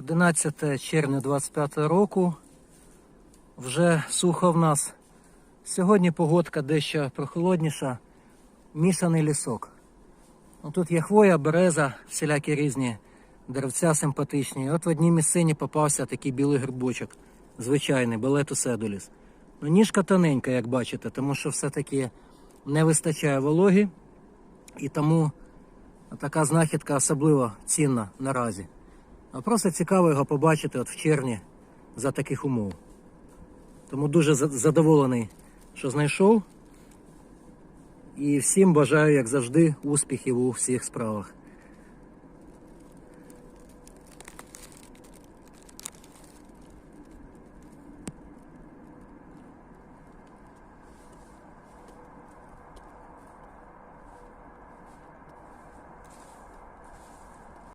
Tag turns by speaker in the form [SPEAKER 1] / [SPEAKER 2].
[SPEAKER 1] 11 червня 25 року. Вже сухо в нас. Сьогодні погодка дещо прохолодніша. Мішаний лісок. Ну, тут є хвоя, береза, всілякі різні деревця симпатичні. От в одній місцині попався такий білий грибочок, звичайний, балетус едуліс. Ну, ніжка тоненька, як бачите, тому що все-таки не вистачає вологи, і тому така знахідка особливо цінна наразі. А просто цікаво його побачити от в червні за таких умов. Тому дуже задоволений, що знайшов. І всім бажаю, як завжди, успіхів у всіх справах.